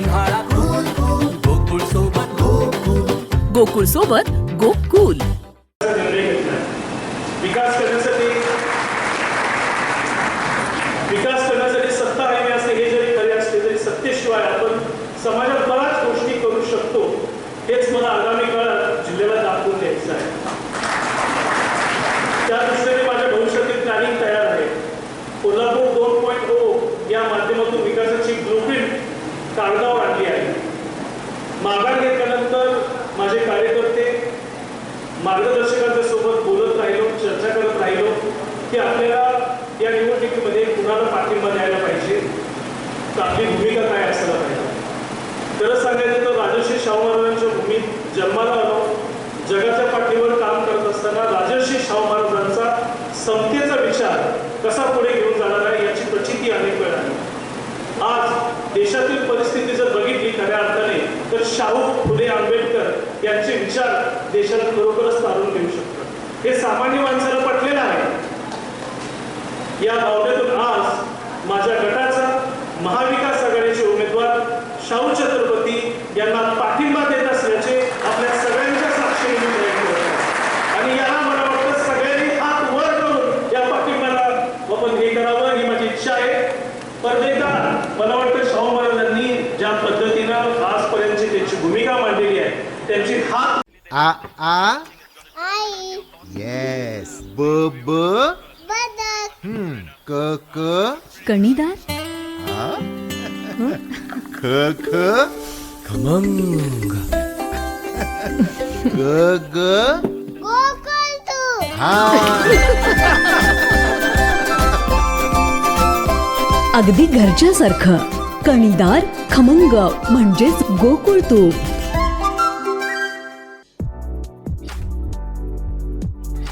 उन्हाळा कूल गोकुळ सोबत गोकुल गोकुळ सोबत गोकुल. विकास करण्यासाठी विकास करण्यासाठी सत्ता राहिली असते हे जरी खरे असते तरी सत्तेशिवाय आपण समाजात बऱ्याच गोष्टी करू शकतो. हेच मला आगामी काळात जिल्ह्याला दाखवून द्यायचं आहे. त्या दृष्टीने माझ्या भविष्यातील प्लॅनिंग तयार आहे. कोल्हापूर दोन पॉईंट ओ oh या माध्यमातून कागदावर आणली आहे. माघार घेतल्यानंतर माझे कार्यकर्ते मार्गदर्शकांच्या सोबत बोलत राहिलो चर्चा करत राहिलो की आपल्याला या निवडणुकीमध्ये कुणाला पाठिंबा द्यायला पाहिजे? तर आपली भूमिका काय असायला पाहिजे? खरं सांगायचं तर राजर्षी शाहू महाराजांच्या भूमीत जन्माला आलो. जगाच्या पाठीवर काम करत असताना राजर्षी शाहू महाराजांचा समतेचा विचार कसा पुढे तर शाहू फुले आंबेडकर यांचे विचार देशाला खरोखरच तारून घेऊ शकतात. हे सामान्य माणसाला पटलेलं आहे. या भावनेतून आज माझ्या गटाचा महाविकास आघाडीचे उमेदवार शाहू छत्रपती यांना पाठिंबा देत असल्याचे आपल्या सगळ्यांच्या साक्षीने आणि याला मला वाटतं सगळ्यांनी हात वर करून या पाठिंबाला आपण हे करावं ही माझी इच्छा आहे. पण एकदा मला वाटतं शाहू त्यांची हात आ आ? आई. येस ब ब? बदक. हम्म. क क? कणीदार? आ? ख ख? खमंग. ग ग? गोकुळ तू. हा. अगदी घरच्यासारखं. कणीदार खमंग म्हणजेच गोकुळ तूप